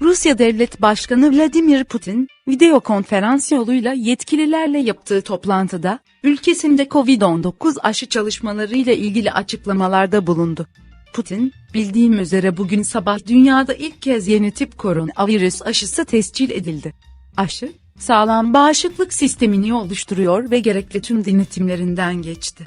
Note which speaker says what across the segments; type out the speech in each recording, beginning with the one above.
Speaker 1: Rusya Devlet Başkanı Vladimir Putin, video konferans yoluyla yetkililerle yaptığı toplantıda, ülkesinde Covid-19 aşı çalışmalarıyla ilgili açıklamalarda bulundu. Putin, bildiğim üzere bugün sabah dünyada ilk kez yeni tip koronavirüs aşısı tescil edildi. Aşı, sağlam bağışıklık sistemini oluşturuyor ve gerekli tüm denetimlerinden geçti,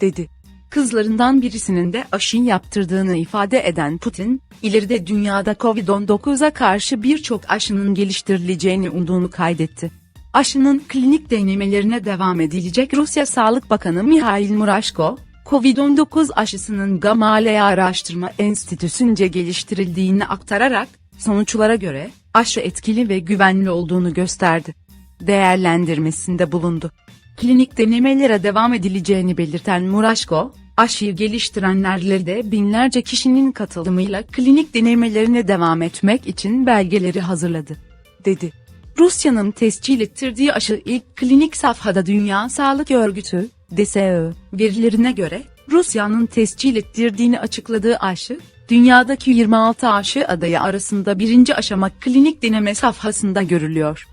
Speaker 1: dedi. Kızlarından birisinin de aşı yaptırdığını ifade eden Putin, ileride dünyada Covid-19'a karşı birçok aşının geliştirileceğini umduğunu kaydetti. Aşının klinik denemelerine devam edilecek Rusya Sağlık Bakanı Mihail Murashko, Covid-19 aşısının Gamaleya Araştırma Enstitüsü'nce geliştirildiğini aktararak, sonuçlara göre, aşı etkili ve güvenli olduğunu gösterdi. Değerlendirmesinde bulundu. Klinik denemelere devam edileceğini belirten Murashko, aşıyı geliştirenlerle de binlerce kişinin katılımıyla klinik denemelerine devam etmek için belgeleri hazırladı, dedi. Rusya'nın tescil ettirdiği aşı ilk klinik safhada Dünya Sağlık Örgütü, DSÖ, verilerine göre, Rusya'nın tescil ettirdiğini açıkladığı aşı, dünyadaki 26 aşı adayı arasında birinci aşama klinik deneme safhasında görülüyor.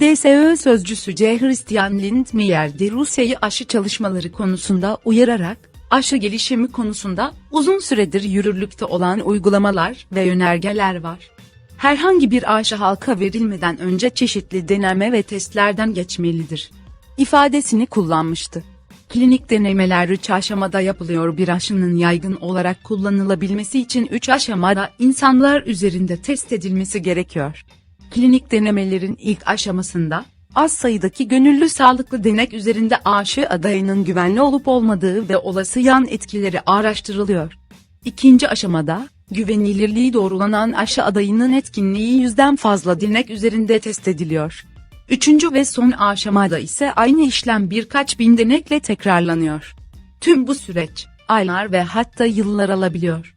Speaker 1: DSÖ sözcüsü C. Christian Lindmeyer de Rusya'yı aşı çalışmaları konusunda uyararak, aşı gelişimi konusunda uzun süredir yürürlükte olan uygulamalar ve yönergeler var. Herhangi bir aşı halka verilmeden önce çeşitli deneme ve testlerden geçmelidir. ifadesini kullanmıştı. Klinik denemeler 3 aşamada yapılıyor bir aşının yaygın olarak kullanılabilmesi için 3 aşamada insanlar üzerinde test edilmesi gerekiyor. Klinik denemelerin ilk aşamasında, az sayıdaki gönüllü sağlıklı denek üzerinde aşı adayının güvenli olup olmadığı ve olası yan etkileri araştırılıyor. İkinci aşamada, güvenilirliği doğrulanan aşı adayının etkinliği yüzden fazla denek üzerinde test ediliyor. Üçüncü ve son aşamada ise aynı işlem birkaç bin denekle tekrarlanıyor. Tüm bu süreç, aylar ve hatta yıllar alabiliyor.